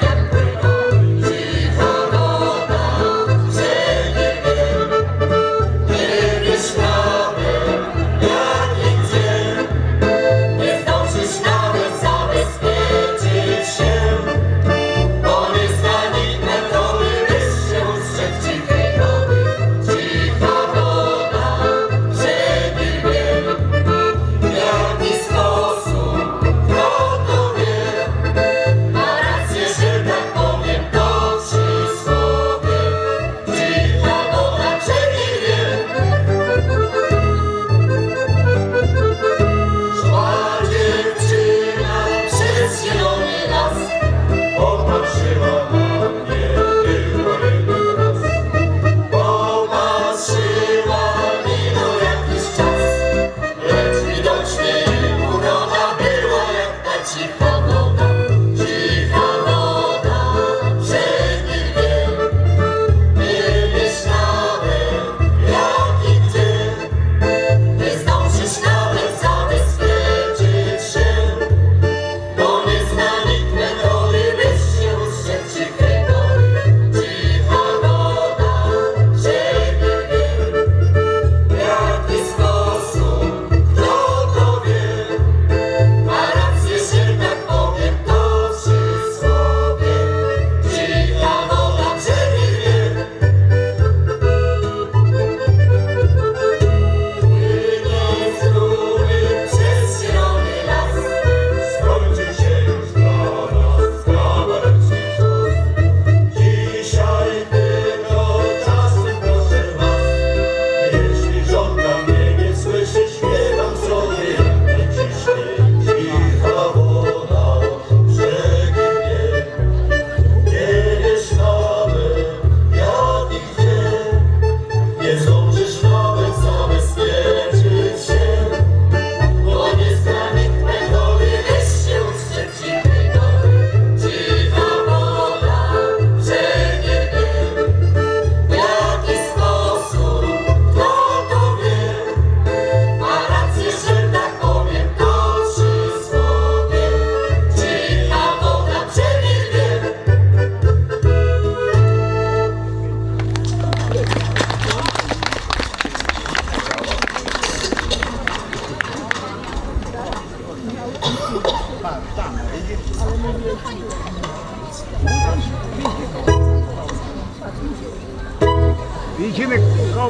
chân quý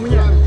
ไม่ใช่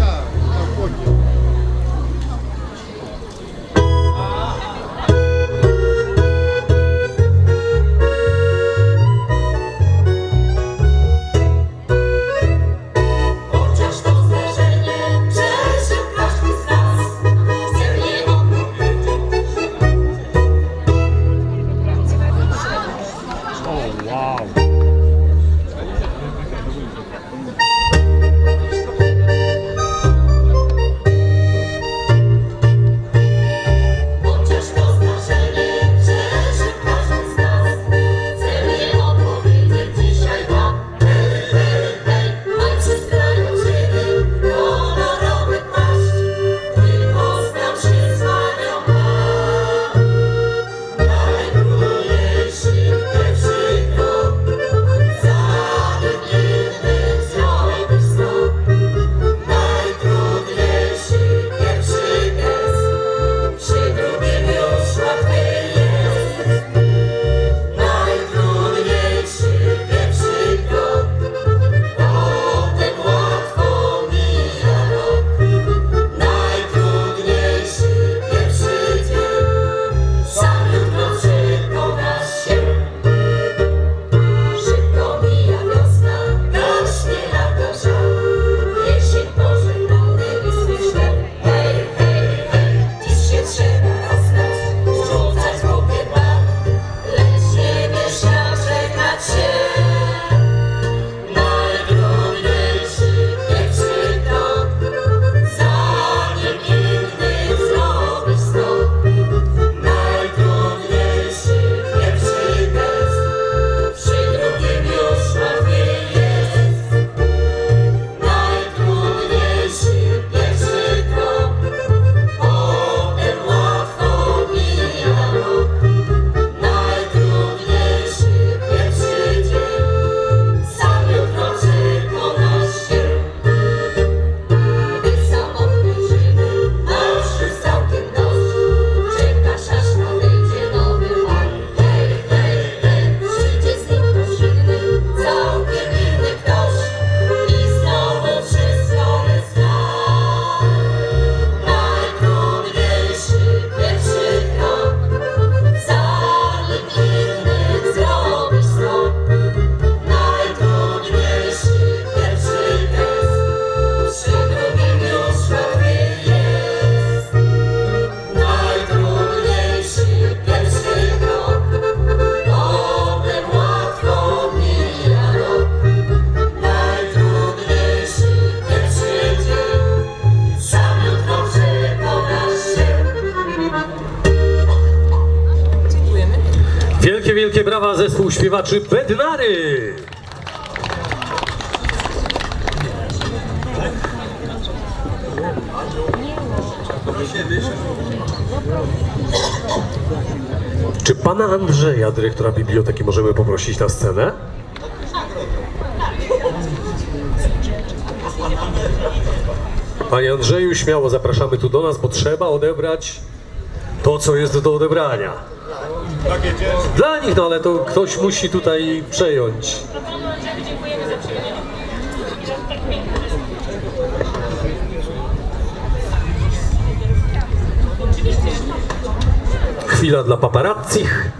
brawa zespół śpiewaczy Bednary. Czy pana Andrzeja, dyrektora biblioteki, możemy poprosić na scenę? Panie Andrzeju, śmiało zapraszamy tu do nas, bo trzeba odebrać to, co jest do odebrania. Dla nich, no ale to ktoś musi tutaj przejąć. Chwila dla paparazzich.